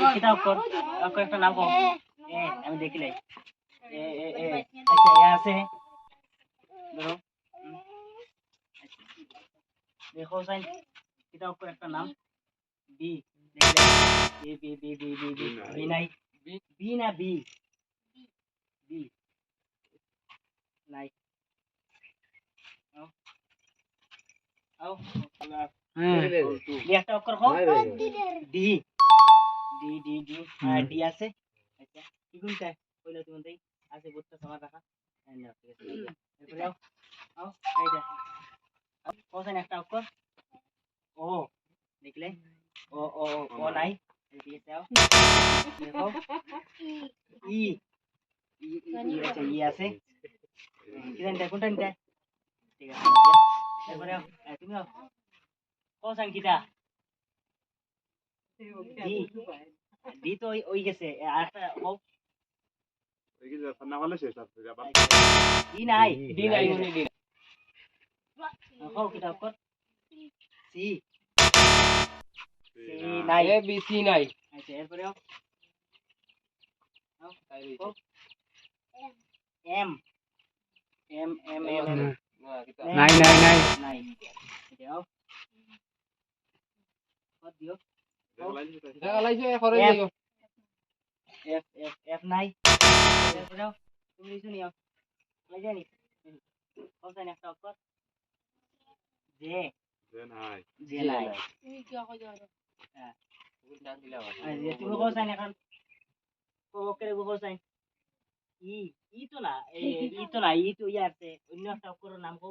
অক্ষর অক্ষর একটা নাম কও আমি দেখি নাই এ এ এ আচ্ছা এ আছে। ধরো। দেখো সাইন। কিতা অক্ষর একটা নাম। B B B B B B B B নাই। বি না বি? বি। নাই। আও। আও একটা অক্ষর কও D. D D D D আছে। আচ্ছা কি কোনটা কইলা তুমি আছে বুঝতে রাখা। হ্যাঁ ঠিক আছে এরপরে আও আও এইটা কোসাইন একটা অক্ষর। ও দেখলে? ও ও ও, ও নাই। ঠিক আছে আও দেখো। ই ই ই ই আছে ই আছে। কি কোনটা নিতে? ঠিক আছে এরপরে আও তুমি আও কোসাইন কিটা? ডি তো ওই গেছে আর একটা হোক ওই গেছে না হলে শেষ আর ডি নাই ডি নাই মনে ডি হোক কিতাব কর সি সি নাই এ বি সি নাই আচ্ছা এরপরে হোক এম এম এম এম নাই নাই নাই নাই দিও দিও ই তো না ই তো না ই তো ইয়ার অন্য একটা অক্ষরের নাম কো